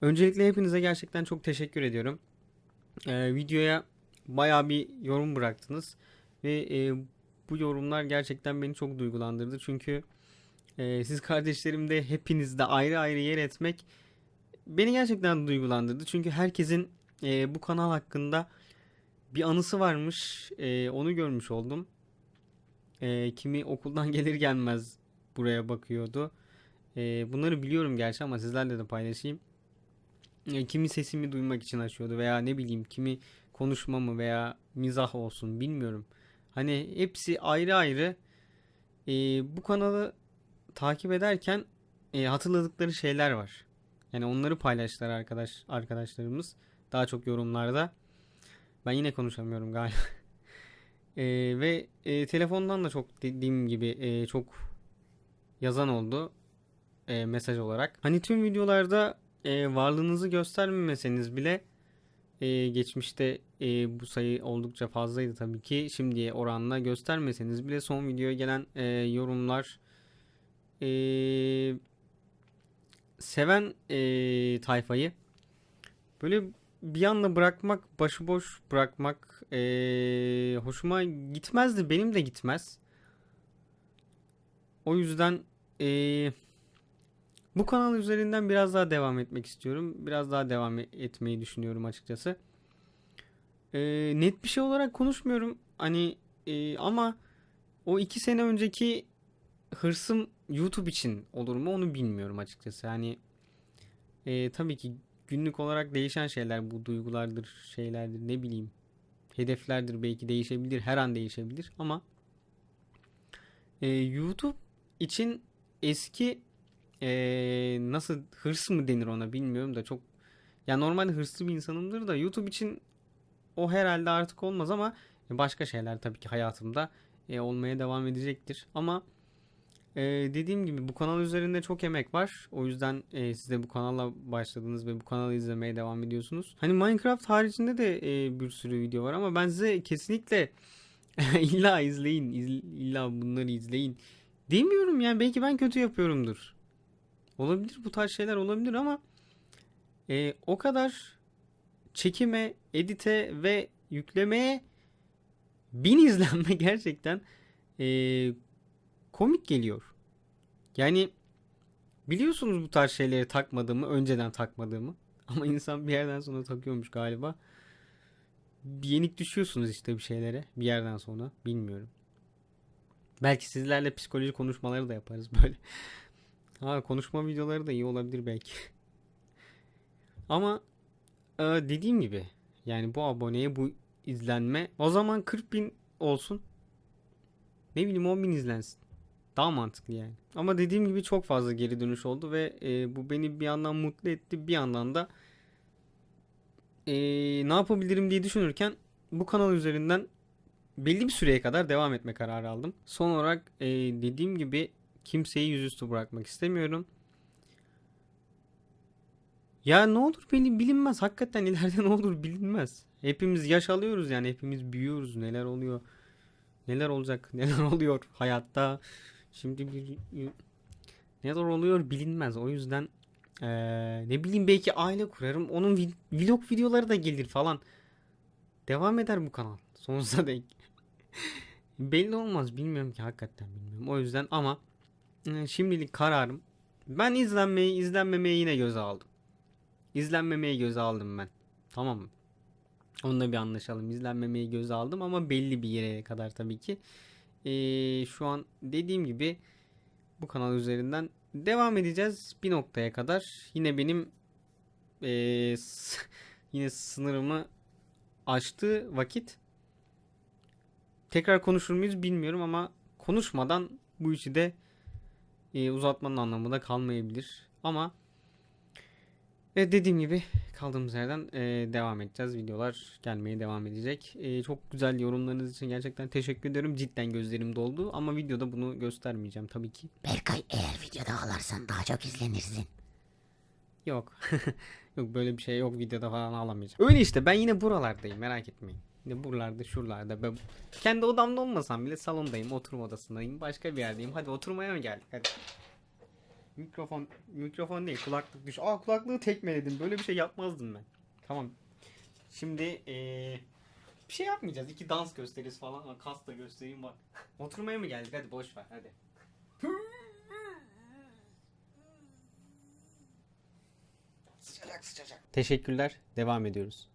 Öncelikle hepinize gerçekten çok teşekkür ediyorum. Ee, videoya bayağı bir yorum bıraktınız ve e, bu yorumlar gerçekten beni çok duygulandırdı. Çünkü e, siz kardeşlerimde hepinizde ayrı ayrı yer etmek beni gerçekten duygulandırdı. Çünkü herkesin e, bu kanal hakkında bir anısı varmış. E, onu görmüş oldum. E, kimi okuldan gelir gelmez buraya bakıyordu. E, bunları biliyorum gerçi ama sizlerle de paylaşayım. Kimi sesimi duymak için açıyordu veya ne bileyim kimi konuşmamı veya mizah olsun bilmiyorum. Hani hepsi ayrı ayrı e, bu kanalı takip ederken e, hatırladıkları şeyler var. Yani onları paylaştılar arkadaş arkadaşlarımız daha çok yorumlarda. Ben yine konuşamıyorum galiba. E, ve e, telefondan da çok dediğim gibi e, çok yazan oldu e, mesaj olarak. Hani tüm videolarda e, varlığınızı göstermemeseniz bile e, geçmişte e, bu sayı oldukça fazlaydı tabii ki. Şimdiye oranla göstermeseniz bile son videoya gelen e, yorumlar e, seven e, tayfayı böyle bir anda bırakmak, başıboş bırakmak e, hoşuma gitmezdi. Benim de gitmez. O yüzden e, bu kanal üzerinden biraz daha devam etmek istiyorum. Biraz daha devam e- etmeyi düşünüyorum açıkçası. E, net bir şey olarak konuşmuyorum. Hani e, ama o iki sene önceki hırsım YouTube için olur mu onu bilmiyorum açıkçası. Yani e, tabii ki günlük olarak değişen şeyler bu duygulardır, şeylerdir ne bileyim. Hedeflerdir belki değişebilir, her an değişebilir ama e, YouTube için eski e, nasıl hırs mı denir ona bilmiyorum da çok ya normalde hırslı bir insanımdır da YouTube için o herhalde artık olmaz ama başka şeyler tabii ki hayatımda e, olmaya devam edecektir. Ama e, dediğim gibi bu kanal üzerinde çok emek var. O yüzden e, siz de bu kanalla başladınız ve bu kanalı izlemeye devam ediyorsunuz. Hani Minecraft haricinde de e, bir sürü video var ama ben size kesinlikle illa izleyin, izl- illa bunları izleyin demiyorum yani belki ben kötü yapıyorumdur. Olabilir bu tarz şeyler olabilir ama e, o kadar çekime, edite ve yüklemeye bin izlenme gerçekten e, komik geliyor. Yani biliyorsunuz bu tarz şeyleri takmadığımı, önceden takmadığımı. Ama insan bir yerden sonra takıyormuş galiba. Yenik düşüyorsunuz işte bir şeylere bir yerden sonra. Bilmiyorum. Belki sizlerle psikoloji konuşmaları da yaparız böyle. Ha konuşma videoları da iyi olabilir belki. Ama e, dediğim gibi yani bu aboneye bu izlenme o zaman 40 bin olsun. Ne bileyim 10 bin izlensin. Daha mantıklı yani. Ama dediğim gibi çok fazla geri dönüş oldu ve e, bu beni bir yandan mutlu etti bir yandan da e, ne yapabilirim diye düşünürken bu kanal üzerinden belli bir süreye kadar devam etme kararı aldım. Son olarak e, dediğim gibi kimseyi yüzüstü bırakmak istemiyorum. Ya ne olur beni bilinmez. Hakikaten ileride ne olur bilinmez. Hepimiz yaş alıyoruz yani hepimiz büyüyoruz. Neler oluyor? Neler olacak? Neler oluyor hayatta? Şimdi bir neler oluyor bilinmez. O yüzden eee, ne bileyim belki aile kurarım. Onun vlog videoları da gelir falan. Devam eder bu kanal. Sonsuza dek. Belli olmaz. Bilmiyorum ki hakikaten bilmiyorum. O yüzden ama şimdilik kararım. Ben izlenmeyi izlenmemeyi yine göze aldım. İzlenmemeyi göze aldım ben. Tamam mı? Onunla bir anlaşalım. İzlenmemeyi göze aldım ama belli bir yere kadar tabii ki. Ee, şu an dediğim gibi bu kanal üzerinden devam edeceğiz bir noktaya kadar. Yine benim ee, s- yine sınırımı aştığı vakit tekrar konuşur muyuz bilmiyorum ama konuşmadan bu işi de e, uzatmanın anlamı da kalmayabilir. Ama e, dediğim gibi kaldığımız yerden e, devam edeceğiz. Videolar gelmeye devam edecek. E, çok güzel yorumlarınız için gerçekten teşekkür ederim. Cidden gözlerim doldu ama videoda bunu göstermeyeceğim tabii ki. Berkay eğer videoda ağlarsan daha çok izlenirsin. Yok. yok böyle bir şey yok videoda falan alamayacağım. Öyle işte ben yine buralardayım merak etmeyin. Yine buralarda şuralarda. Ben kendi odamda olmasam bile salondayım. Oturma odasındayım. Başka bir yerdeyim. Hadi oturmaya mı geldik? Hadi. Mikrofon mikrofon değil kulaklık düş. Aa kulaklığı tekmeledim. Böyle bir şey yapmazdım ben. Tamam. Şimdi eee, bir şey yapmayacağız. İki dans gösteririz falan. Ama kas da göstereyim bak. Oturmaya mı geldik? Hadi boş ver hadi. Sıcacık sıcacık. Teşekkürler. Devam ediyoruz.